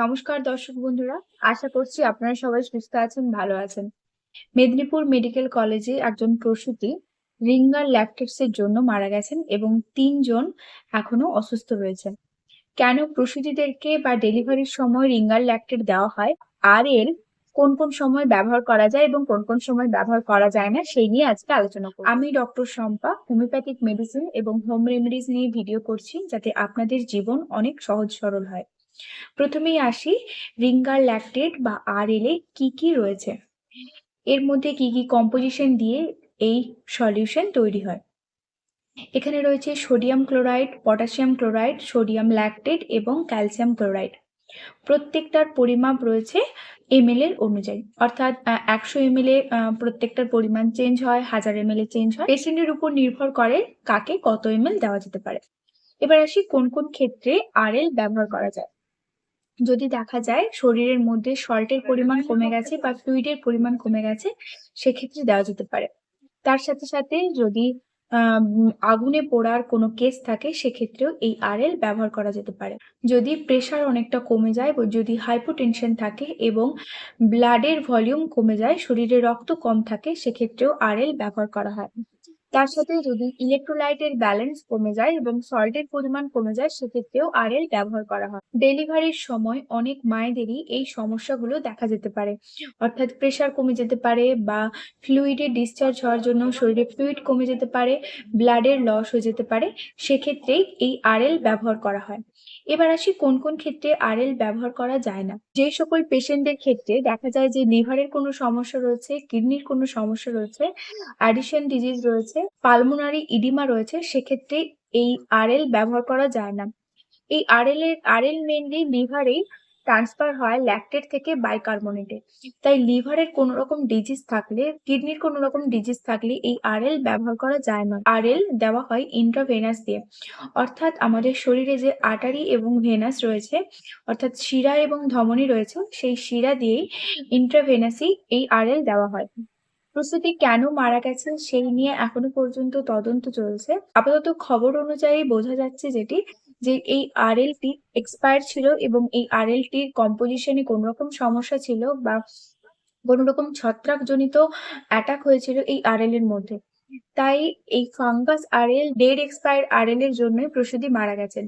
নমস্কার দর্শক বন্ধুরা, আশা করছি আপনারা সবাই সুস্থ আছেন, ভালো আছেন। মেদিনীপুর মেডিকেল কলেজে একজন প্রসূতি রিঙ্গার ল্যাকটেটস এর জন্য মারা গেছেন এবং তিনজন এখনও অসুস্থ রয়েছেন। কেন প্রসূতিদেরকে বা ডেলিভারির সময় রিঙ্গার ল্যাকটেট দেওয়া হয়? আর এর কোন কোন সময় ব্যবহার করা যায় এবং কোন কোন সময় ব্যবহার করা যায় না, সেই নিয়ে আজকে আলোচনা করব। আমি ডক্টর শম্পা, হোমিওপ্যাথিক মেডিসিন এবং হোম রেমেডিস নিয়ে ভিডিও করছি যাতে আপনাদের জীবন অনেক সহজ সরল হয়। প্রথমেই আসি রিঙ্গার ল্যাকটেট বা আর এলে কি কি রয়েছে। এর মধ্যে কি কি কম্পোজিশন দিয়ে এই সলিউশন তৈরি হয়। এখানে রয়েছে sodium chloride potassium chloride sodium lactate এবং ক্যালসিয়াম ক্লোরাইড প্রত্যেকটার পরিমাপ রয়েছে এমএল এর অনুযায়ী। অর্থাৎ একশো এমএল এ প্রত্যেকটার পরিমাণ চেঞ্জ হয়, হাজার এমএল এ চেঞ্জ হয়। পেশেন্টের উপর নির্ভর করে কাকে কত এমএল দেওয়া যেতে পারে। এবার আসি কোন কোন ক্ষেত্রে আরএল ব্যবহার করা যায়। যদি দেখা যায় শরীরের মধ্যে সল্টের পরিমাণ কমে গেছে বা ফ্লুইডের পরিমাণ কমে গেছে, সেক্ষেত্রে দেওয়া যেতে পারে। তার সাথে সাথে যদি আগুনে পোড়ার কোনো কেস থাকে, সেক্ষেত্রেও এই আরএল ব্যবহার করা যেতে পারে। যদি প্রেশার অনেকটা কমে যায় যদি হাইপোটেনশন থাকে এবং ব্লাডের ভলিউম কমে যায়, শরীরে রক্ত কম থাকে, সেক্ষেত্রেও আরএল ব্যবহার করা হয়। তার সাথে যদি ইলেকট্রোলাইটের ব্যালেন্স কমে যায় এবং সল্টের পরিমাণ কমে যায়, সেক্ষেত্রেও আরএল ব্যবহার করা হয়। ডেলিভারির সময় অনেক মায়েদেরই এই সমস্যাগুলো দেখা যেতে পারে। অর্থাৎ প্রেশার কমে যেতে পারে বা ফ্লুইডে ডিসচার্জ হওয়ার জন্য শরীরে ফ্লুইড কমে যেতে পারে ব্লাডের লস হয়ে যেতে পারে, সেক্ষেত্রেই এই আর এল ব্যবহার করা হয়। এবার আসি কোন কোন ক্ষেত্রে আর এল ব্যবহার করা যায় না। যে সকল পেশেন্টদের ক্ষেত্রে দেখা যায় যে লিভারের কোনো সমস্যা রয়েছে কিডনির কোনো সমস্যা রয়েছে অ্যাডিশন ডিজিজ রয়েছে পালমোনারি ইডিমা রয়েছে, সেক্ষেত্রে এই আরএল ব্যবহার করা যায় না। এই আরএল এর, আরএল মেনলি লিভারেই ট্রান্সফার হয় ল্যাকটেট থেকে বাইকার্বনেটে তাই লিভারের কোনো রকম ডিজিজ থাকলে, কিডনির কোনো রকম ডিজিজ থাকলে এই আরএল ব্যবহার করা যায় না। আরএল দেওয়া হয় ইন্ট্রাভেনাস দিয়ে। অর্থাৎ আমাদের শরীরে যে আটারি এবং ভেনাস রয়েছে, অর্থাৎ শিরা এবং ধমনী রয়েছে, সেই শিরা দিয়েই ইন্ট্রাভেনাসই এই আরএল দেওয়া হয়। প্রস্তুতি কেন মারা গেছে সেই নিয়ে এখনও পর্যন্ত তদন্ত চলছে। আপাতত খবর অনুযায়ী বোঝা যাচ্ছে যেটি, যে এই আর টি এক্সপায়ার ছিল এবং এই আরএলটির কম্পোজিশনে কোন রকম সমস্যা ছিল বা কোনো রকম ছত্রাকজনিত অ্যাটাক হয়েছিল এই আরএল এর মধ্যে। তাই এই fungus R L dead expire RL এর জন্যই প্রসূতি মারা গেছেন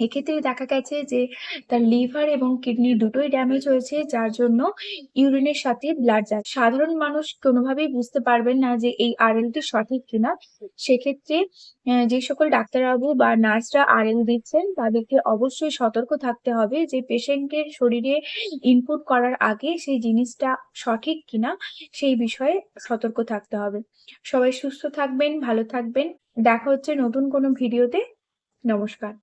এক্ষেত্রে দেখা গেছে যে, তার লিভার এবং কিডনি দুটোই ড্যামেজ হয়েছে, যার জন্য ইউরিনের সাথে ব্লাড যায় সাধারণ মানুষ কোনোভাবেই বুঝতে পারবেন না যে এই আরএলটি সঠিক কিনা। সেক্ষেত্রে যে সকল ডাক্তারবাবু বা নার্সরা আরএল দিচ্ছেন, তাদেরকে অবশ্যই সতর্ক থাকতে হবে যে, পেশেন্টের শরীরে ইনপুট করার আগে সেই জিনিসটা সঠিক কিনা, সেই বিষয়ে সতর্ক থাকতে হবে। সবাই সুস্থ থাকবেন, ভালো থাকবেন। দেখা হচ্ছে নতুন কোনো ভিডিওতে। নমস্কার।